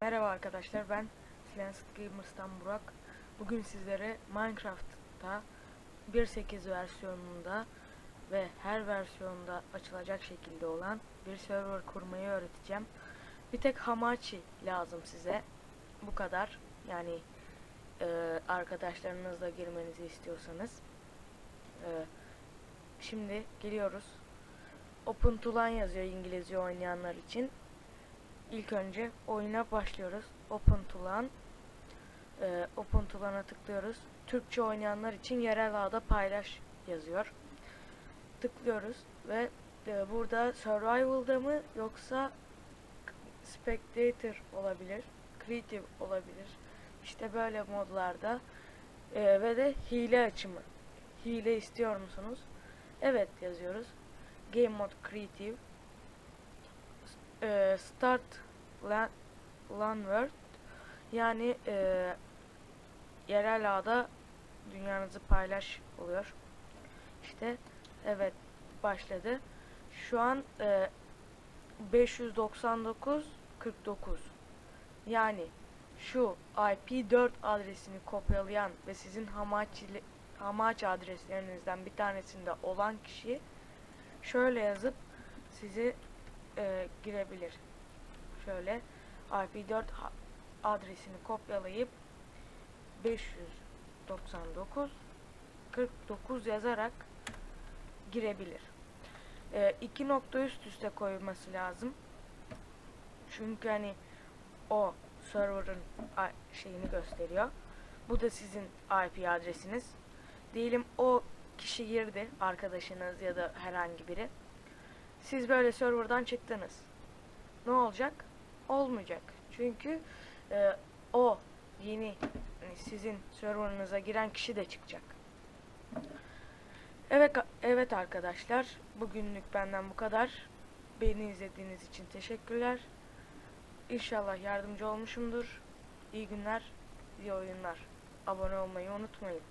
Merhaba arkadaşlar ben Silenced Gamers'tan Burak. Bugün sizlere Minecraft'ta 1.8 versiyonunda ve her versiyonda açılacak şekilde olan bir server kurmayı öğreteceğim. Bir tek Hamachi lazım size. Bu kadar. Yani e, arkadaşlarınızla girmenizi istiyorsanız. E, şimdi geliyoruz. Open to LAN yazıyor İngilizce oynayanlar için. İlk önce oyuna başlıyoruz. Open to LAN. Ee, Open to LAN'a tıklıyoruz. Türkçe oynayanlar için yerel ağda paylaş yazıyor. Tıklıyoruz ve e, burada Survival'da mı yoksa Spectator olabilir, Creative olabilir. İşte böyle modlarda e, ve de hile açımı. Hile istiyor musunuz? Evet yazıyoruz. Game Mode Creative e, start lan, LAN world yani e, yerel ağda dünyanızı paylaş oluyor. İşte evet başladı. Şu an e, 599 49 yani şu IP4 adresini kopyalayan ve sizin Hamachi adreslerinizden bir tanesinde olan kişi şöyle yazıp sizi e, girebilir. Şöyle IP4 ha- adresini kopyalayıp 599 49 yazarak girebilir. E, iki nokta üst üste koyması lazım. Çünkü hani o server'ın şeyini gösteriyor. Bu da sizin IP adresiniz. Diyelim o kişi girdi, arkadaşınız ya da herhangi biri. Siz böyle serverdan çıktınız. Ne olacak? Olmayacak. Çünkü e, o yeni yani sizin serverınıza giren kişi de çıkacak. Evet evet arkadaşlar, bugünlük benden bu kadar. Beni izlediğiniz için teşekkürler. İnşallah yardımcı olmuşumdur. İyi günler, iyi oyunlar. Abone olmayı unutmayın.